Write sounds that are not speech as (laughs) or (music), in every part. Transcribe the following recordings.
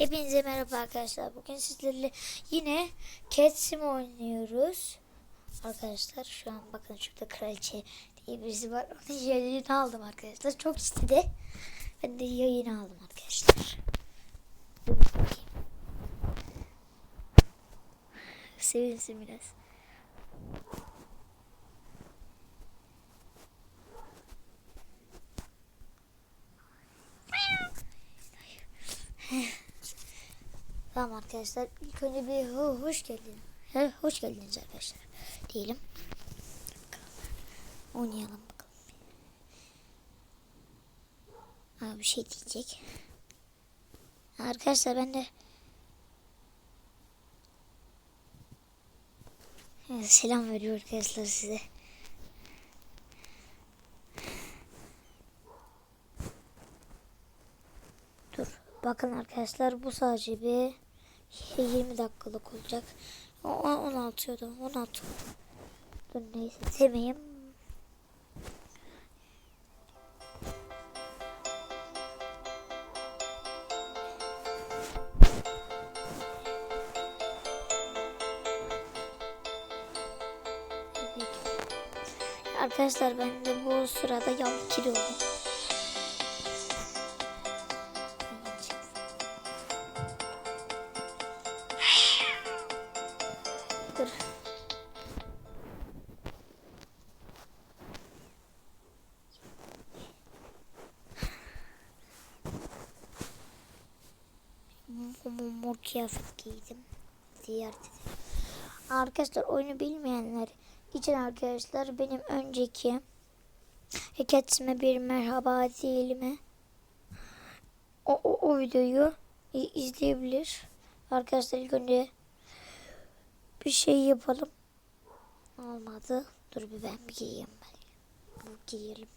Hepinize merhaba arkadaşlar. Bugün sizlerle yine Cat Sim oynuyoruz. Arkadaşlar şu an bakın şurada kraliçe diye birisi var. (laughs) Onun yayını aldım arkadaşlar. Çok istedi. Ben de yayını aldım arkadaşlar. Sevinsin biraz. Tamam arkadaşlar ilk önce bir ho- hoş geldin. Hoş geldiniz arkadaşlar diyelim. Oynayalım bakalım. Ha, bir şey diyecek. Arkadaşlar ben de selam veriyor arkadaşlar size. Dur. Bakın arkadaşlar bu sadece bir 20 dakikalık olacak. O- o- 16 ya da 16. Dur neyse demeyeyim. Arkadaşlar ben de bu sırada yavru kiri oldum. Mor, mor kıyafet giydim. Ziyaret edelim. Arkadaşlar oyunu bilmeyenler için arkadaşlar benim önceki Heketsime bir merhaba diyelim. O, o, o videoyu izleyebilir. Arkadaşlar ilk önce bir şey yapalım. Olmadı. Dur bir ben bir giyeyim ben. Bu giyelim.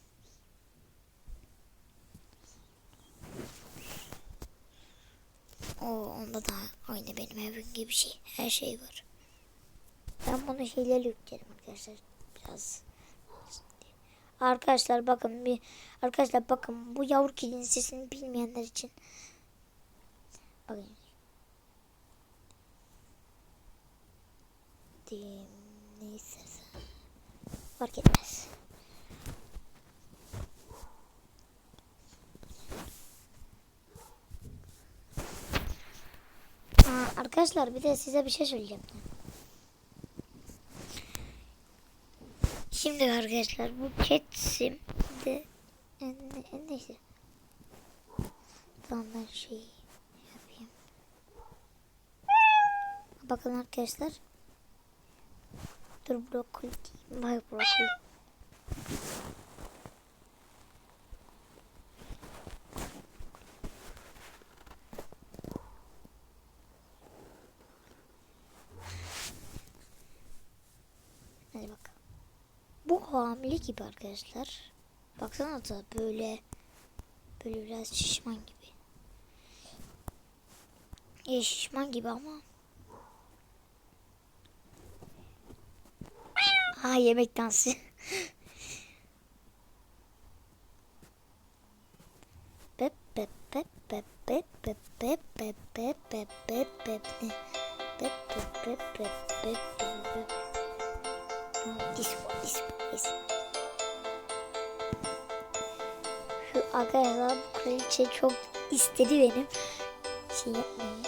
O onda da aynı benim evim gibi şey. Her şey var. Ben bunu şeylerle yüklerim arkadaşlar. Biraz. Arkadaşlar bakın bir arkadaşlar bakın bu yavru kedinin sesini bilmeyenler için bakın. Neyse fark etmez. Aa, arkadaşlar bir de size bir şey söyleyeceğim. Şimdi arkadaşlar bu Catsim de ne- neyse. Tamam ben şey yapayım. Bakın arkadaşlar. Dur brokoli diyeyim. Vay brokoli. Hadi bakalım. Bu hamile gibi arkadaşlar. Baksana da böyle böyle biraz şişman gibi. E şişman gibi ama. Ha yemek dansı. Pep pep pep pep pep pep pep pep pep pep pep pep ne? Pep pep pep arkadaşlar bu kraliçe çok istedi benim şey yapmayı.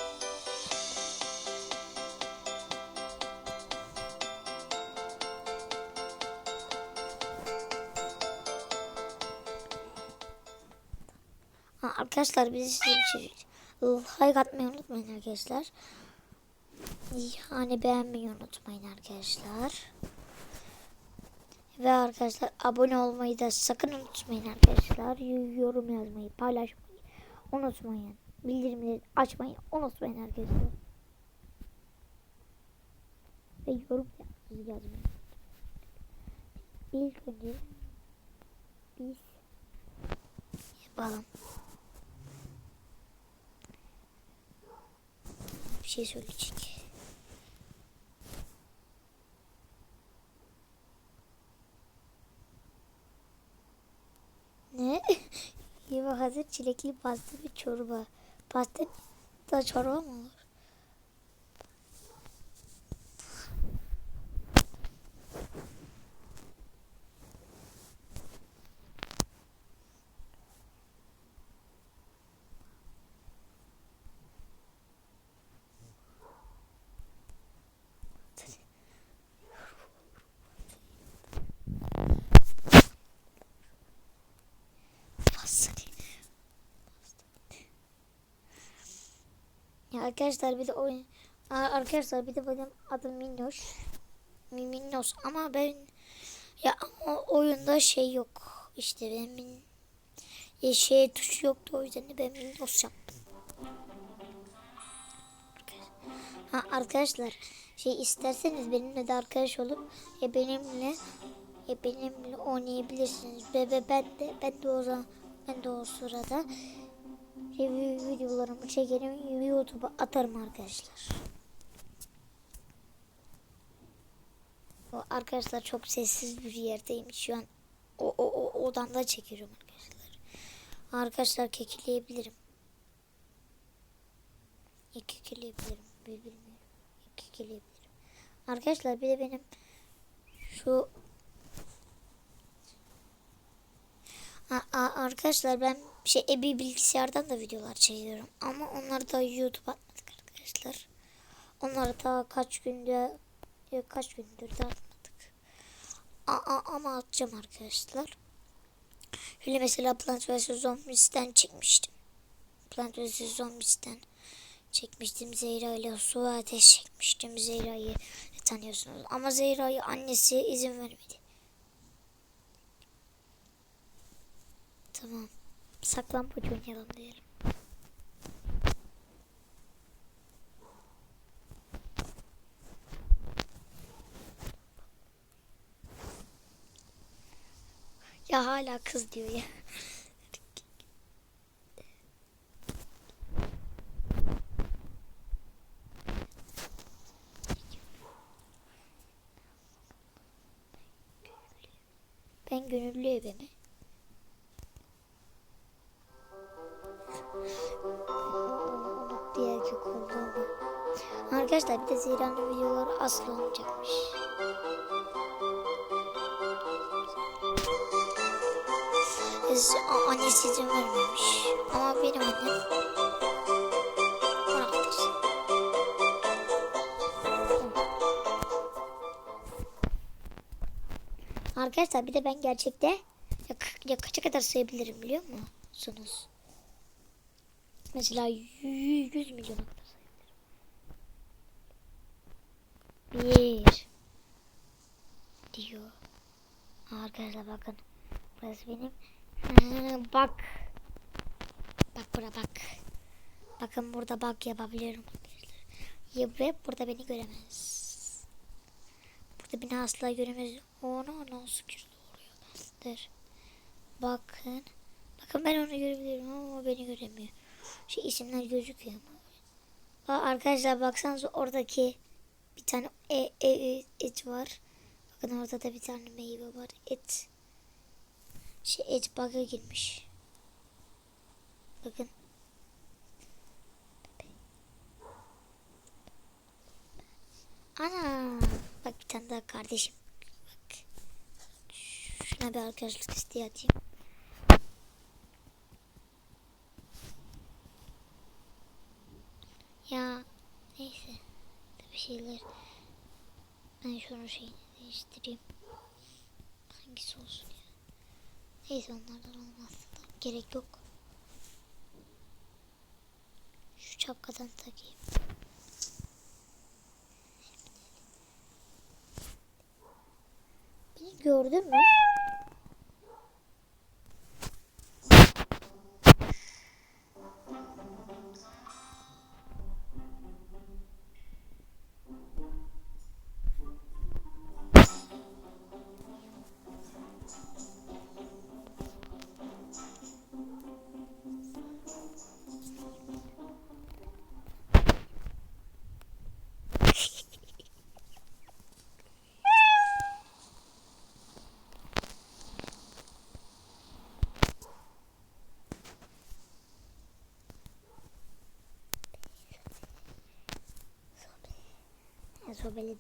Arkadaşlar biz size bir şey like atmayı unutmayın arkadaşlar. Yani beğenmeyi unutmayın arkadaşlar. Ve arkadaşlar abone olmayı da sakın unutmayın arkadaşlar. Yorum yazmayı, paylaşmayı unutmayın. Bildirimleri açmayı unutmayın arkadaşlar. Ve yorum yaz- yazmayı. İlk önce biz yapalım. Bir şey söyleyecek. Ne? (laughs) Yemek hazır çilekli pasta ve çorba. Pasta Da çorba mı olur? Fasulye. Ya arkadaşlar bir de oyun arkadaşlar bir de benim adım Minnoş. Mi- Minnoş ama ben ya ama oyunda şey yok. İşte benim min, ya şey tuşu yoktu o yüzden de ben Minnoş yaptım. Ha arkadaşlar şey isterseniz benimle de arkadaş olup ya benimle ya benimle oynayabilirsiniz. Ve, ve ben de ben de o zaman ben de o sırada review videolarımı çekerim YouTube'a atarım arkadaşlar. Arkadaşlar çok sessiz bir yerdeyim şu an. O, o, o odamda çekiyorum arkadaşlar. Arkadaşlar kekeleyebilirim. Ya kekeleyebilirim. Bilmiyorum. Ya kekeleyebilirim. Arkadaşlar bir de benim şu A- a- arkadaşlar ben şey ebi bilgisayardan da videolar çekiyorum ama onları da YouTube atmadık arkadaşlar. Onları da kaç günde ya kaç gündür de atmadık. A- a- ama atacağım arkadaşlar. Öyle mesela Plant vs Zombies'ten çekmiştim. Plant vs Zombies'ten çekmiştim. Zehra ile su ateş çekmiştim. Zehra'yı tanıyorsunuz. Ama Zehra'yı annesi izin vermedi. Tamam. Saklambaç oynayalım diyelim. Ya hala kız diyor ya. Ben gönüllü mi? Bir erkek olduğumu. Arkadaşlar bir de Zehra'nın videoları asla olmayacakmış. A- annesi izin vermemiş. Ama benim annem. Arkadaşlar bir de ben gerçekte ya, ya kaça kadar sayabilirim biliyor musunuz? Mesela 100, 100 milyona kadar sayabilirim. Bir diyor. Arkadaşlar bakın. Burası benim. Bak. Bak bura bak. Bakın burada bak yapabiliyorum ve burada beni göremez. Burada beni asla göremez. Ona nasıl oraya? Dur. Bakın. Bakın ben onu görebiliyorum ama o beni göremiyor. Şu isimler gözüküyor ama. Aa, arkadaşlar baksanıza oradaki bir tane e, e, e, et var. Bakın orada da bir tane meyve var. Et. Şey et bug'a girmiş. Bakın. Ana. Bak bir tane daha kardeşim. Bak. Şuna bir arkadaşlık isteği atayım. Ya neyse. Bir şeyler. Ben şunu şeyini değiştireyim. Hangisi olsun ya. Neyse onlardan olmaz. Gerek yok. Şu çapkadan takayım. Beni gördün mü? Sobeledim.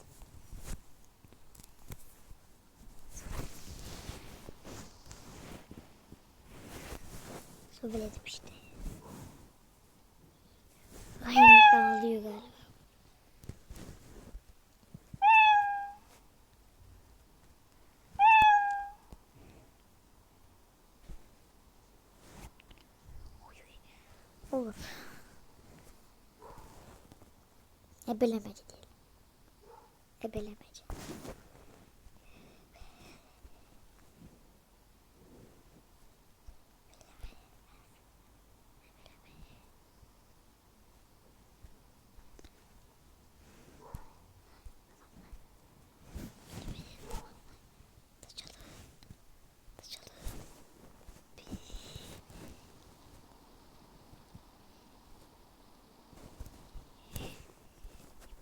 Sobeledim işte. Ay ağlıyor galiba. Olur. Ebelemece diyelim. Taçalı. Taçalı.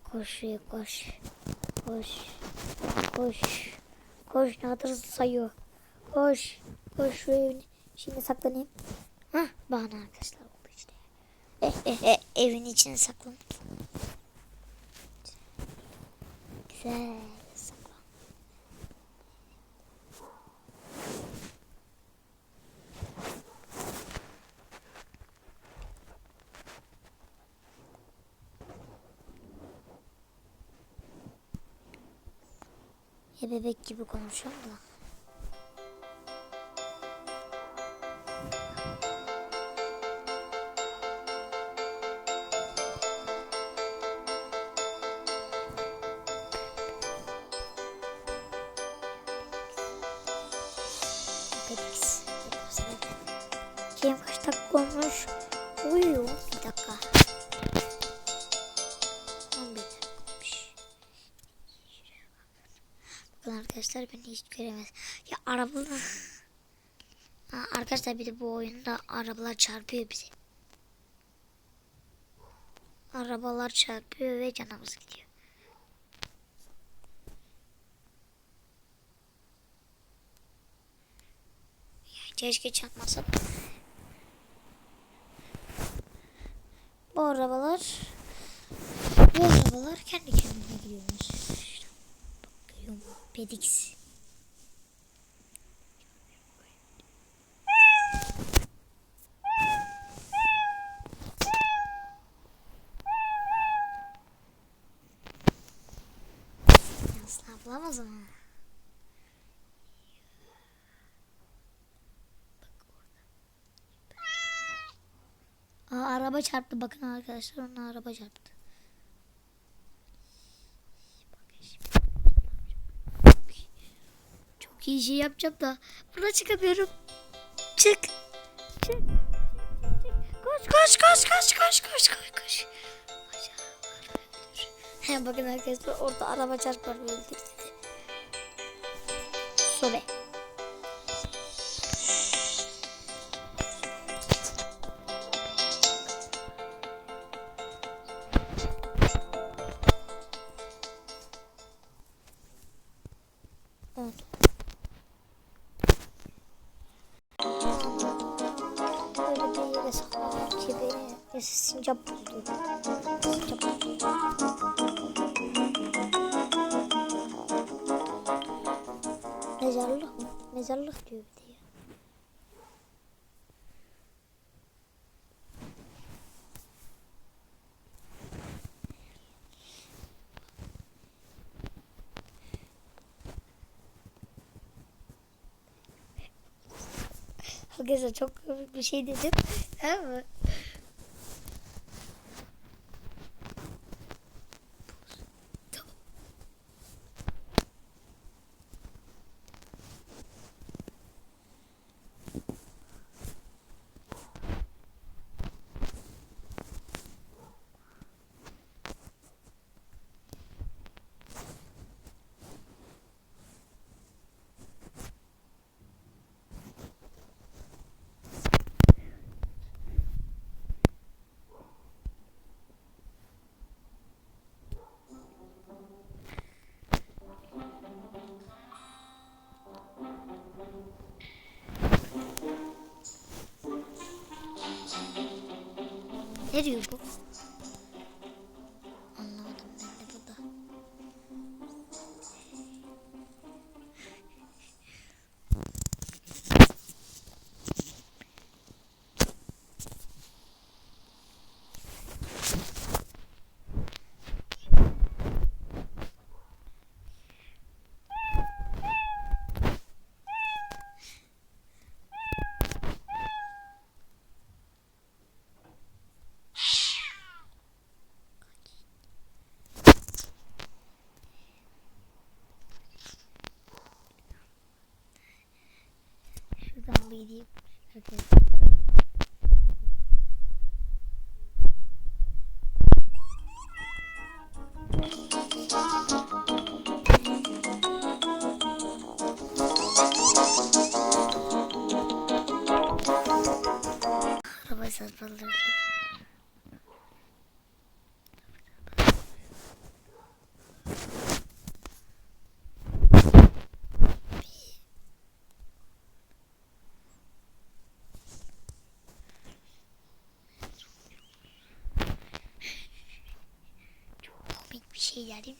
Koş koş. Koş. Koş. Nadir sayıyor. Koş. Koş şu evin. Şimdi saklanayım. Hah bahane arkadaşlar oldu işte. Eh eh eh evin içine saklan. Güzel saklan. Ya bebek gibi konuşuyorum da. Göremez. Ya arabalar... Ha, arkadaşlar bir de bu oyunda arabalar çarpıyor bizi. Arabalar çarpıyor ve canımız gidiyor. Ya keşke çarpmasa. Bu arabalar bu arabalar kendi kendine gidiyormuş. Görüyor musun? Pedix. Asla bulamaz ama. Aa, araba çarptı bakın arkadaşlar ona araba çarptı. Çok iyi şey yapacağım da buna çıkamıyorum. Çık. Çık. Koş koş koş koş koş koş koş koş. (laughs) Bakın arkadaşlar orada araba çarpar öldürdü. ve. Arkadaşlar çok bir şey dedim. Tamam mı? ถึง gideyim. Araba komik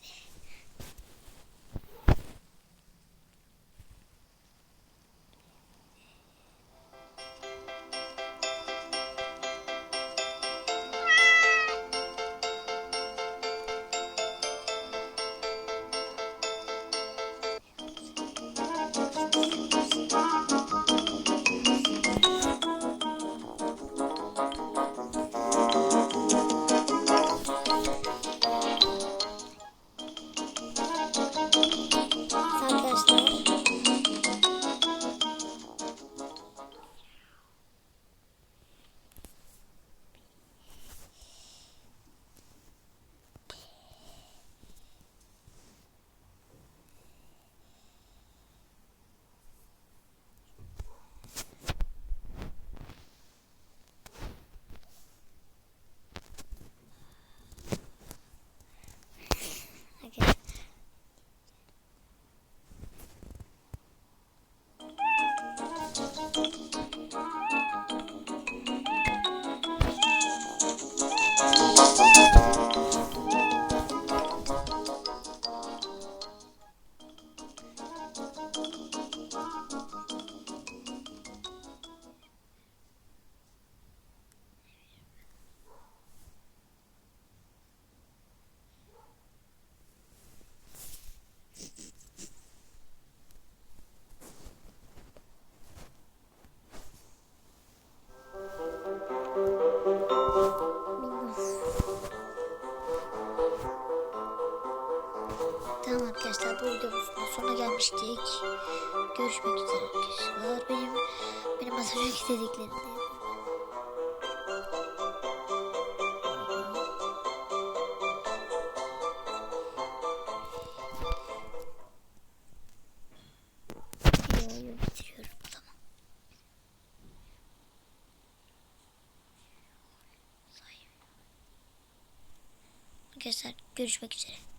gelmiştik. Görüşmek üzere arkadaşlar. Benim benim az önce istediklerim de yapın. Videoyu bitiriyorum o zaman. Arkadaşlar görüşmek üzere.